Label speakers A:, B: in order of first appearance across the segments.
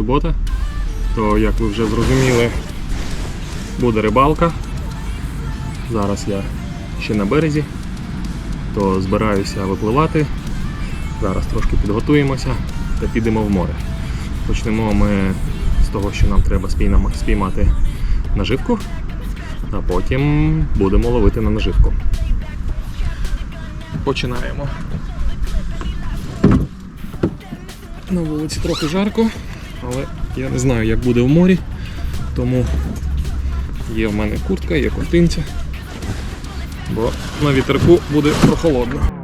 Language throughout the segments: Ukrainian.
A: субота, то як ви вже зрозуміли, буде рибалка. Зараз я ще на березі, то збираюся випливати. Зараз трошки підготуємося та підемо в море. Почнемо ми з того, що нам треба спіймати наживку, а потім будемо ловити на наживку. Починаємо. На вулиці трохи жарко, але я не знаю, як буде в морі, тому є в мене куртка, є ковтинця, бо на вітерку буде прохолодно.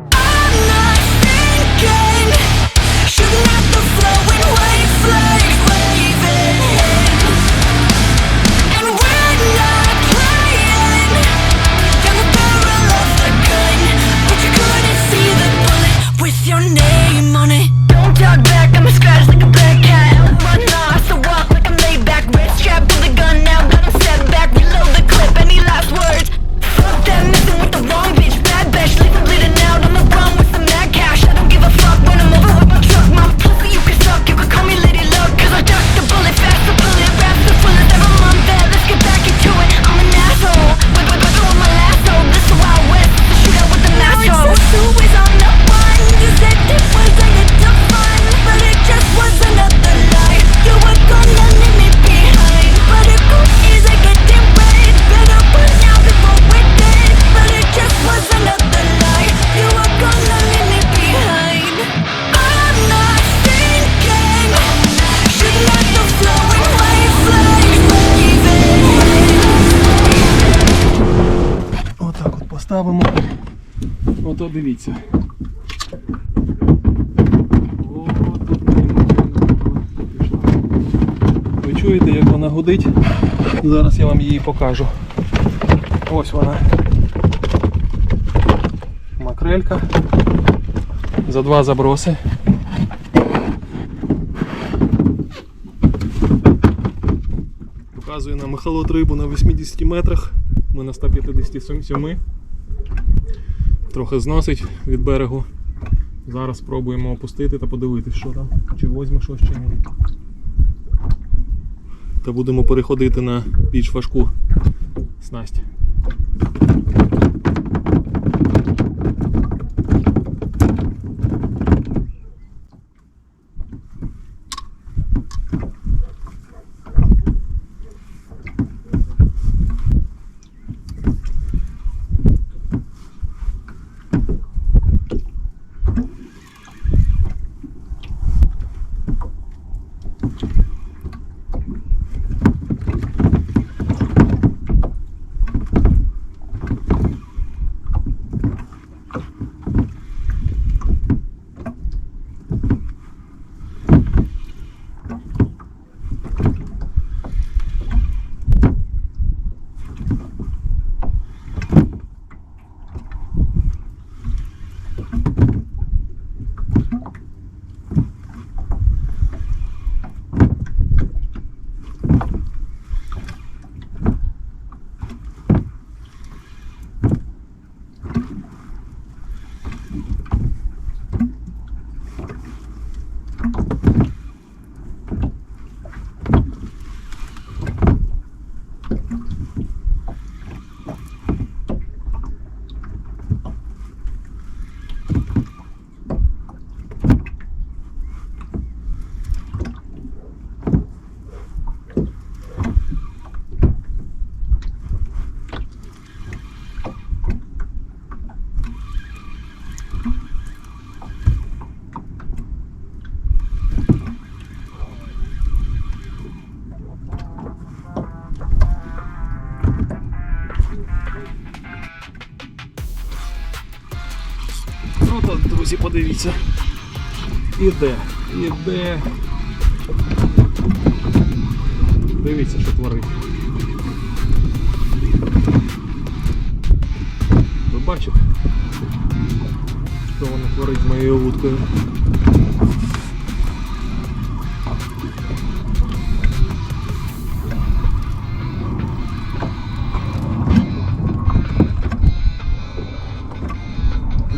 A: Отак поставимо. Ото дивіться. Ви чуєте, як вона гудить? Зараз я вам її покажу. Ось вона. Макрелька. За два заброси. Показує нам Михайло рибу на 80 метрах. Ми на 157. Трохи зносить від берегу. Зараз спробуємо опустити та подивитися, що там. Чи возьме щось чи ні. Та будемо переходити на більш важку снасть. Друзі, подивіться. Іде, іде. Дивіться, що творить. Ви бачите? Що воно творить з моєю вудкою?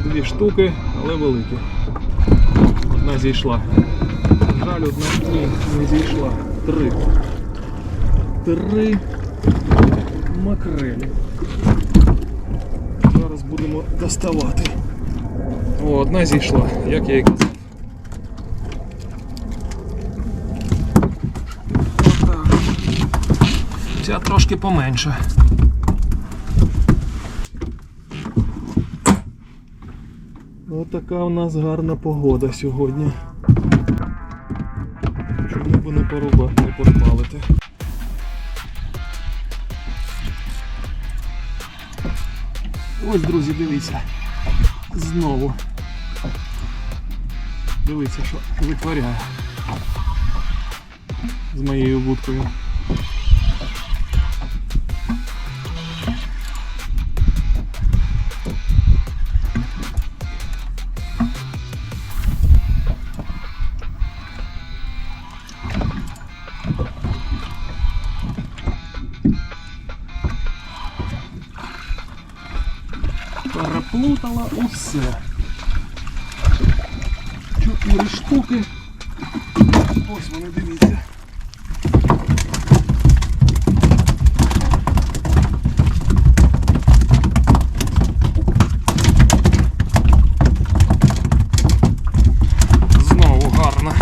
A: Дві штуки, але великі.
B: одна зійшла. Жаль, одна ні, не зійшла. Три. Три макрелі. Зараз будемо доставати. О, одна зійшла, як я і казав. Ця трошки поменше. Отака у нас гарна погода сьогодні. Чому б не порубати, не порпалити. Ось, друзі, дивіться. Знову. Дивіться, що витворяє з моєю вудкою. Усе. Чотири штуки. Ось вони, дивіться. Знову гарно.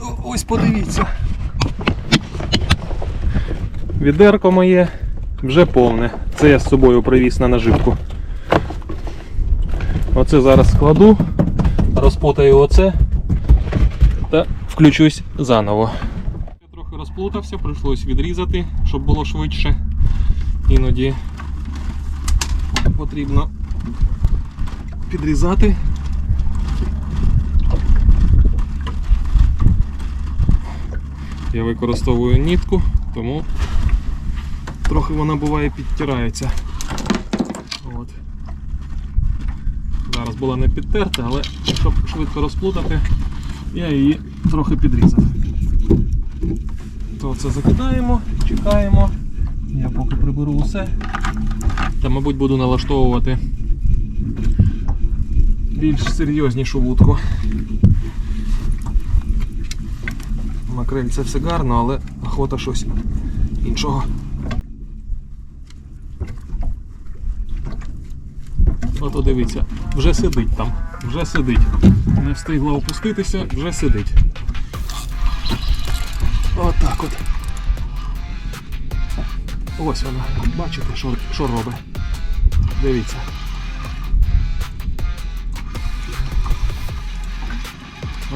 B: О- Ось подивіться. Відерко моє вже повне. Це я з собою привіз на наживку. Оце зараз складу, розпутаю оце та включусь заново. Я трохи розплутався, прийшлось відрізати, щоб було швидше. Іноді потрібно підрізати. Я використовую нітку, тому трохи вона буває підтирається. От. Зараз була не підтерта, але щоб швидко розплутати, я її трохи підрізав. То це закидаємо, чекаємо. Я поки приберу усе. Та, мабуть, буду налаштовувати більш серйознішу вудку. Макрель це все гарно, але охота щось іншого. Ото дивіться, вже сидить там, вже сидить. Не встигла опуститися, вже сидить. Отак от. Ось вона. Бачите, що, що робить. Дивіться.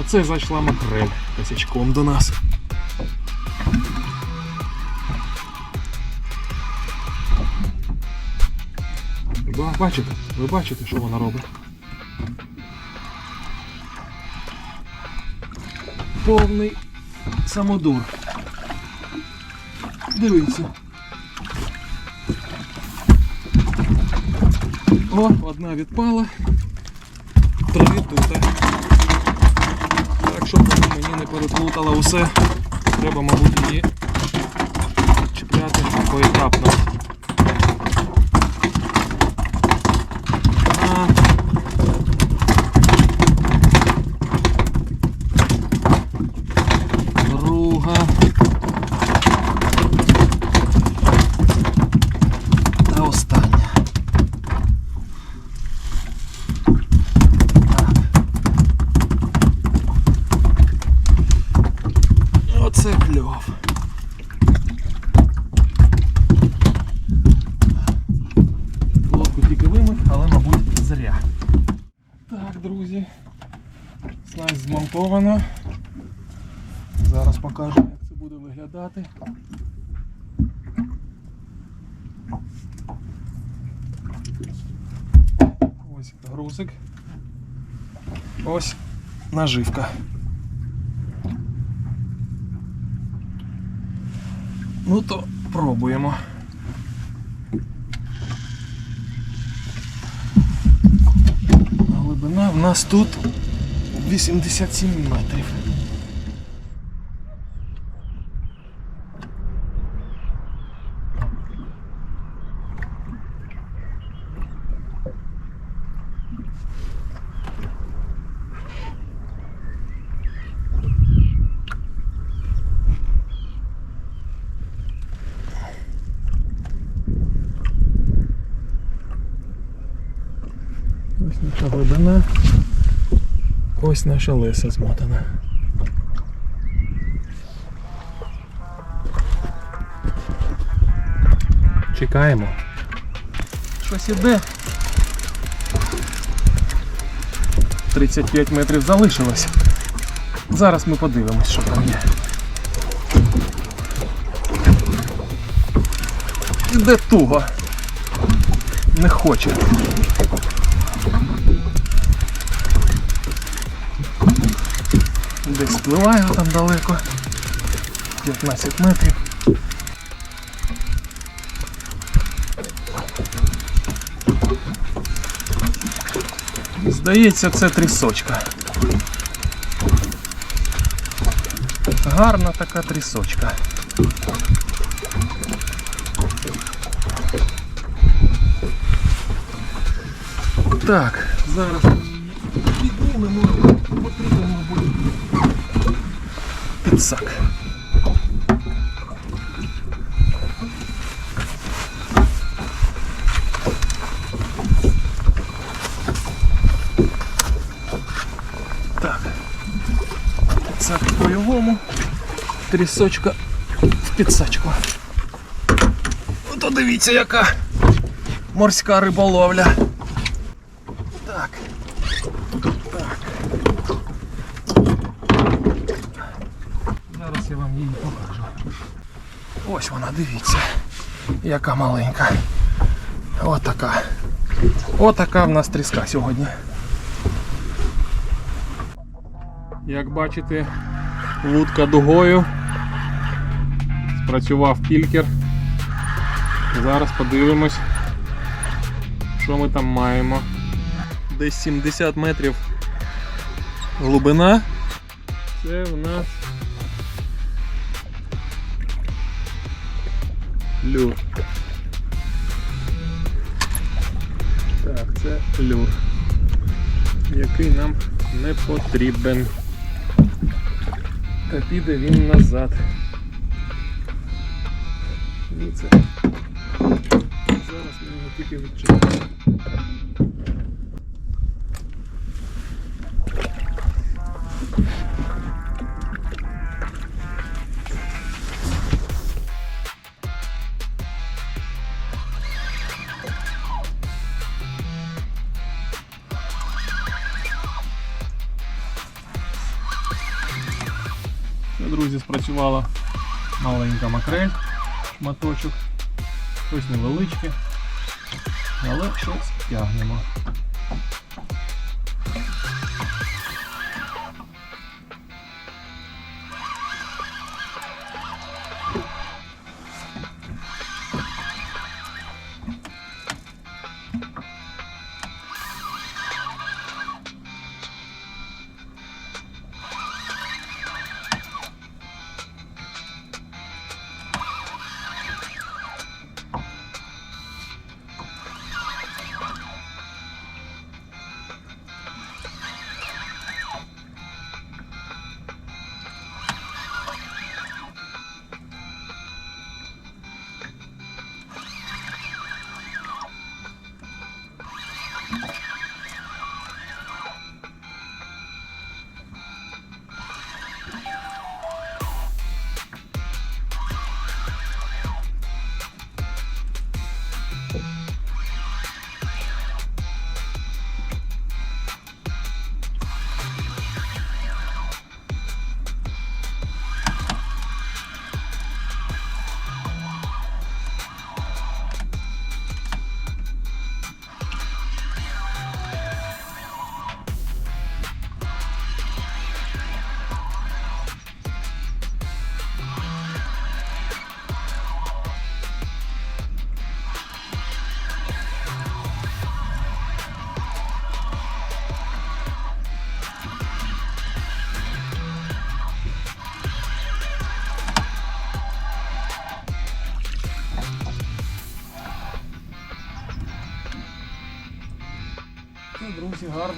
B: Оце зайшла макрель косячком до нас. Бачите? Ви бачите, що вона робить? Повний самодур. Дивіться. О, одна відпала. Три тут. Так, щоб вона мені не переплутала усе, треба, мабуть, її чіпляти поетапно. Одна. Друга. Та остання. Оце кльов. Лодку тільки вимив, але, мабуть, зря. Так, друзі. Снасть змонтована. Зараз покажу, як це буде виглядати. Ось грузик. Ось наживка. Ну то Пробуємо. Глибина в нас тут 87 метрів. Ось наша лиса змотана. Чекаємо. Щось іде. 35 метрів залишилось. Зараз ми подивимось, що там є. Іде туго. Не хоче. Десь спливаю там далеко. 15 метрів. Здається, це трісочка. Гарна така трісочка. Так, зараз піднімемо, потрібен, мабуть, підсак. Так. Підсак по-бойовому. Трісочка в підсачку. Ото дивіться, яка морська риболовля. Так. Так. Зараз я вам її покажу. Ось вона, дивіться. Яка маленька. Отака. Отака в нас тріска сьогодні. Як бачите, лутка дугою. Спрацював кількер. Зараз подивимось, що ми там маємо. Десь 70 метрів глибина. Це в нас люр. Так, це люр, який нам не потрібен. Та піде він назад. Дивіться. Зараз ми його тільки відчинимо. Друзі, спрацювала. Маленька макрель, шматочок, щось невеличке, але щось тягнемо.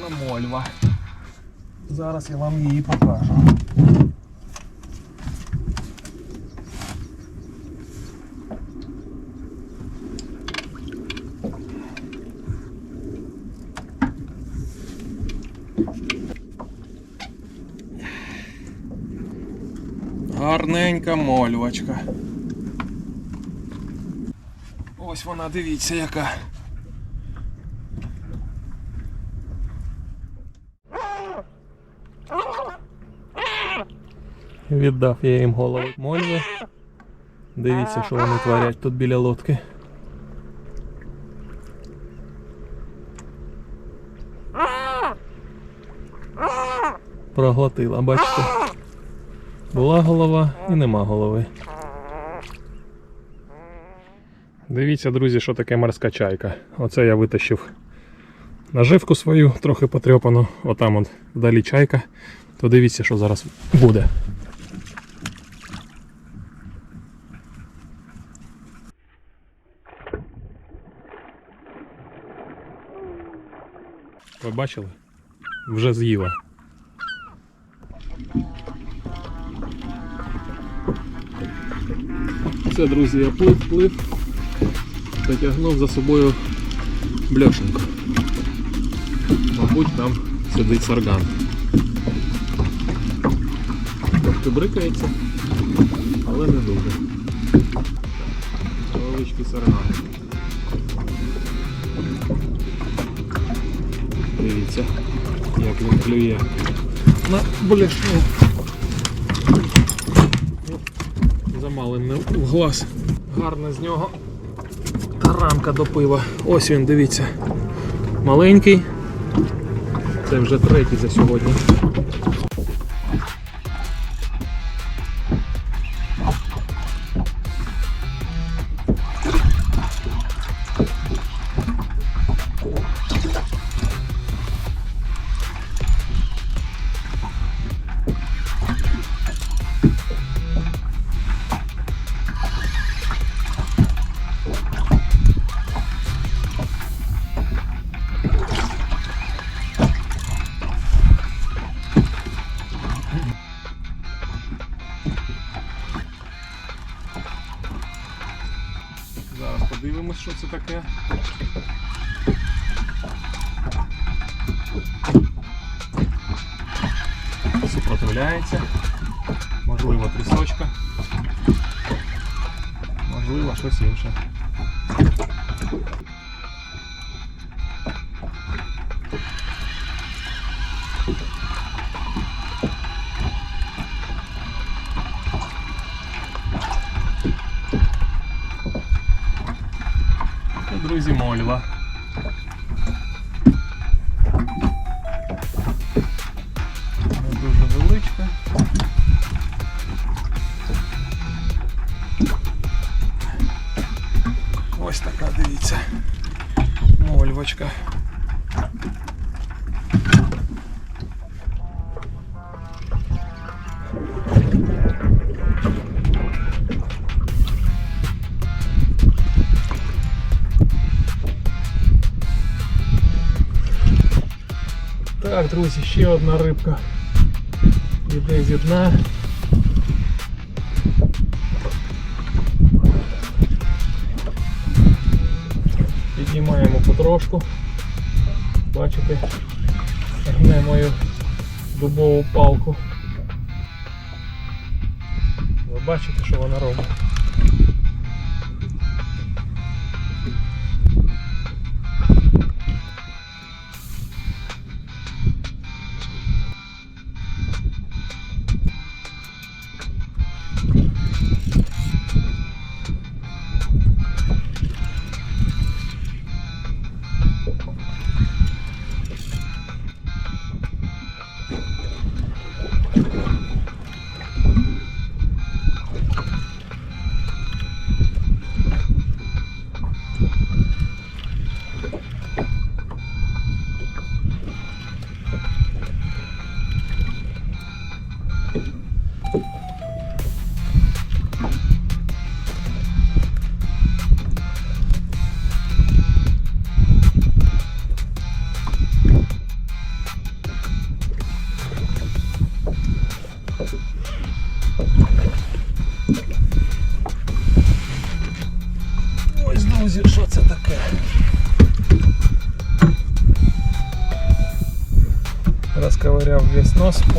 B: Гарна мольва. Зараз я вам її покажу. Гарненька мольвочка. Ось вона, дивіться, яка. Віддав я їм голову мольви. Дивіться, що вони творять тут біля лодки. Проглотила, бачите? Була голова і нема голови. Дивіться, друзі, що таке морська чайка. Оце я витащив наживку свою, трохи потрьопану. Отам от вдалі чайка. То дивіться, що зараз буде. Ви бачили? Вже з'їла. Все, друзі, я плив, плив, потягнув за собою бляшенку. Мабуть, там сидить сарган. Трошки брикається, але не дуже. Невеличкий сарган. Дивіться, як він клює на бляшну. Замалим в глаз. Гарна з нього рамка до пива. Ось він, дивіться. Маленький. Це вже третій за сьогодні. Можливо, щось інше. Це, друзі, мольва. Так, друзі, ще одна рибка. Іде зі дна. Піднімаємо потрошку. Бачите, гне мою дубову палку. Ви бачите, що вона робить?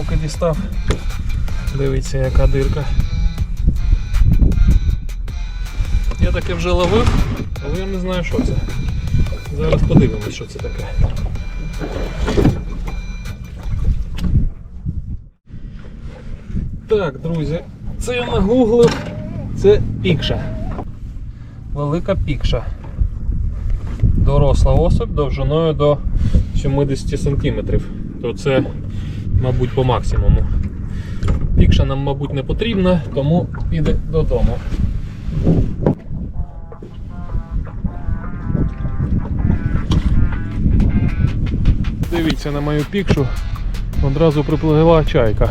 B: Поки дістав. Дивіться, яка дирка. Я таке вже ловив, але я не знаю, що це. Зараз подивимось, що це таке. Так, друзі, це я нагуглив. Це пікша. Велика пікша. Доросла особь довжиною до 70 см. То це, мабуть, по максимуму. Пікша нам, мабуть, не потрібна, тому піде додому. Дивіться на мою пікшу. Одразу припливла чайка.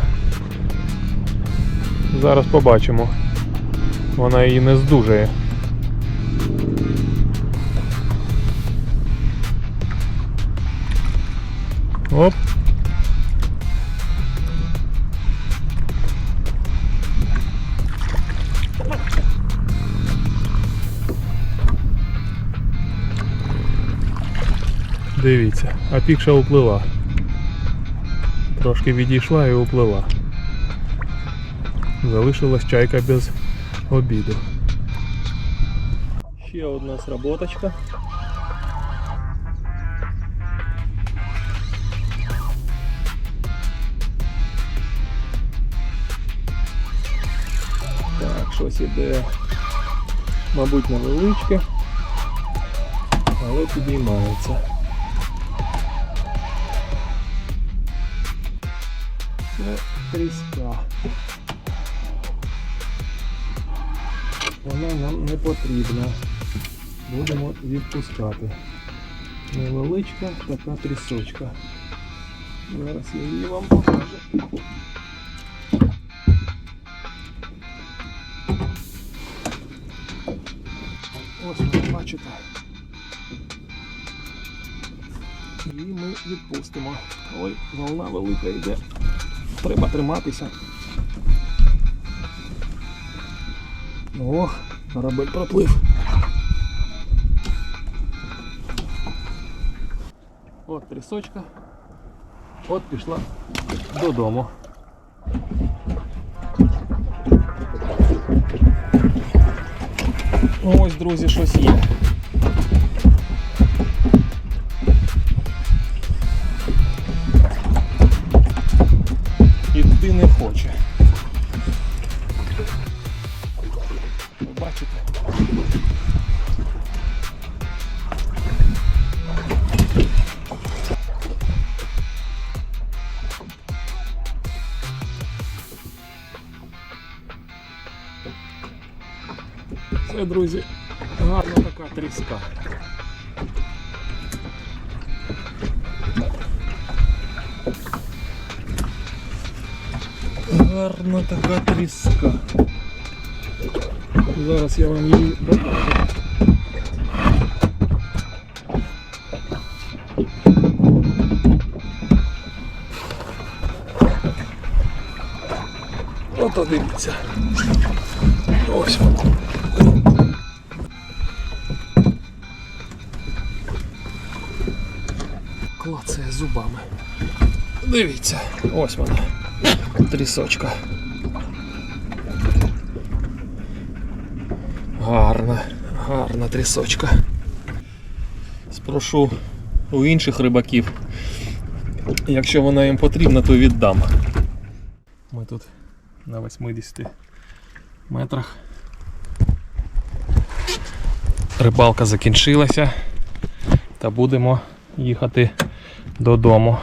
B: Зараз побачимо. Вона її не здужає. Оп. Дивіться, а пікша уплила. Трошки відійшла і уплила. Залишилась чайка без обіду. Ще одна сработочка. Так, щось іде, мабуть, невеличке, але підіймається. Це тріска. Вона нам не потрібна. Будемо відпускати. Невеличка така трісочка. Зараз я її вам покажу. Ось ви бачите. І ми відпустимо. Ой, волна велика йде. Треба триматися. Ох, корабель проплив. От трісочка. От пішла додому. Ось, друзі, щось є. Це, друзі, гарна така тріска. Гарна така тріска. Зараз я вам її покажу. Ото дивіться. Ось воно. Дивіться, ось вона. Трісочка. Гарна, гарна трісочка. Спрошу у інших рибаків. Якщо вона їм потрібна, то віддам. Ми тут на 80 метрах. Рибалка закінчилася та будемо їхати додому.